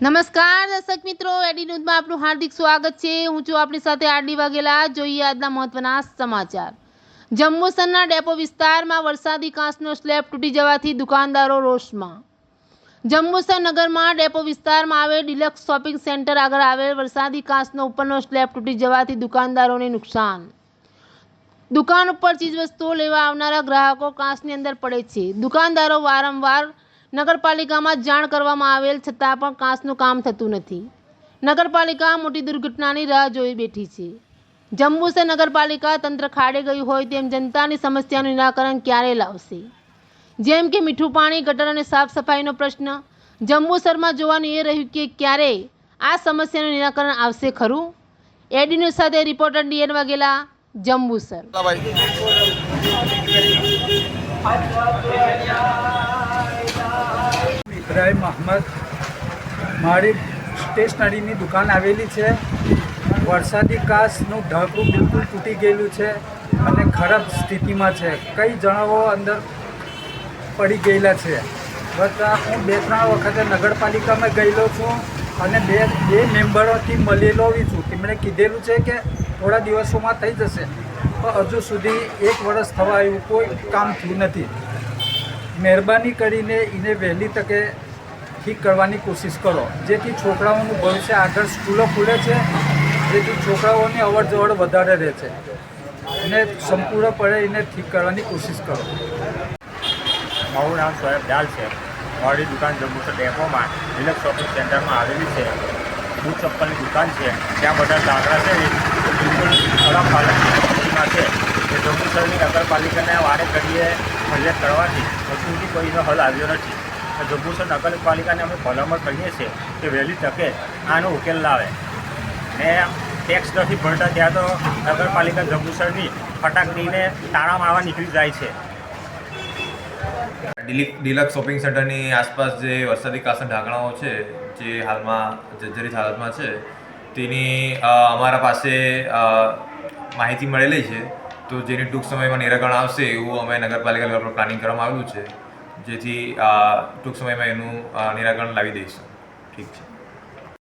નમસ્કાર, દર્શક મિત્રો. એડી ન્યૂઝમાં આપનું હાર્દિક સ્વાગત છે. હું છું આપણી સાથે આરડી વાઘેલા. જોઈએ આજના મહત્વના સમાચાર. જંબુસરના ડેપો વિસ્તારમાં વરસાદી કાંસનો સ્લેબ તૂટી જવાથી દુકાનદારો રોષમાં. જંબુસર નગરમાં ડેપો વિસ્તારમાં આવેલ ડિલક્સ શોપિંગ સેન્ટર આગળ આવેલ વરસાદી કાંસનો ઉપરનો સ્લેબ તૂટી જવાથી દુકાનદારોને નુકસાન. દુકાન ઉપર ચીજવસ્તુઓ લેવા આવનારા ગ્રાહકો કાંસની અંદર પડે છે. દુકાનદારો વારંવાર નગરપાલિકામાં જાણ કરવામાં આવેલ છતાં પણ કાંસનું કામ થતું નથી. નગરપાલિકા મોટી દુર્ઘટનાની રાહ જોઈ બેઠી છે. જંબુસર નગરપાલિકા તંત્ર ખાડે ગયું હોય તેમ જનતાની સમસ્યાનું નિરાકરણ ક્યારે લાવશે? જેમ કે મીઠું પાણી, ગટર અને સાફ સફાઈનો પ્રશ્ન. જંબુસરમાં જોવાનું એ રહ્યું કે ક્યારે આ સમસ્યાનું નિરાકરણ આવશે ખરું? એડી ન્યૂઝ સાથે રિપોર્ટર ડીએન વાઘેલા જંબુસર ઇબ્રાહિમ અહમદ મારી સ્ટેશનરીની દુકાન આવેલી છે. વરસાદી કાચનું ઢાંકણું બિલકુલ તૂટી ગયેલું છે અને ખરાબ સ્થિતિમાં છે. કઈ જણાવો અંદર પડી ગયેલા છે? બટ હું બે ત્રણ વખતે નગરપાલિકામાં ગયેલો છું અને બે બે મેમ્બરોથી મળેલો છું. તેમણે કીધેલું છે કે થોડા દિવસોમાં થઈ જશે. પણ હજુ સુધી એક વર્ષ થવા આવ્યું, કોઈ કામ થયું નથી. મહેરબાની કરીને એને વહેલી તકે ઠીક કરવાની કોશિશ કરો. જેથી છોકરાઓનું ભવિષ્ય આગળ સ્કૂલો ખુલે છે, જેથી છોકરાઓની અવર જવર વધારે રહે છે. અને સંપૂર્ણપણે એને ઠીક કરવાની કોશિશ કરો. મારું નામ સોએબ ડાલ છે. મારી દુકાન જંબુસર ડેપોમાં ડિલક્સ શોપિંગ સેન્ટરમાં આવેલી છે. બૂટ ચપ્પલની દુકાન છે. ત્યાં બધા દાખલા છે. બિલકુલ ખરાબ હાલતમાં છે. જંબુસરની નગરપાલિકાને વારે ઘડીએ ફરિયાદ કરવાથી હજુ સુધી કોઈનો હલ આવ્યો નથી. જંબુસર નગરપાલિકાને અમે ભલામણ કરીએ છીએ કે વહેલી તકે આનો ઉકેલ લાવે. ને ટેક્સ નથી ભરતા ત્યાં તો નગરપાલિકા જંબુસરની ફટાક દઈને તાળા નીકળી જાય છે. ડિલિક ડિલક્સ શોપિંગ સેન્ટરની આસપાસ જે વરસાદી કાસન ઢાંકણાઓ છે, જે હાલમાં, જર્જરિત હાલતમાં છે, તેની અમારા પાસે માહિતી મળેલી છે. તો જેની ટૂંક સમયમાં નિરાકરણ આવશે એવું અમે નગરપાલિકા લેવલ પર પ્લાનિંગ કરવામાં આવ્યું છે. જેથી ટૂંક સમયમાં એનું નિરાકરણ લાવી દઈશું. ઠીક છે.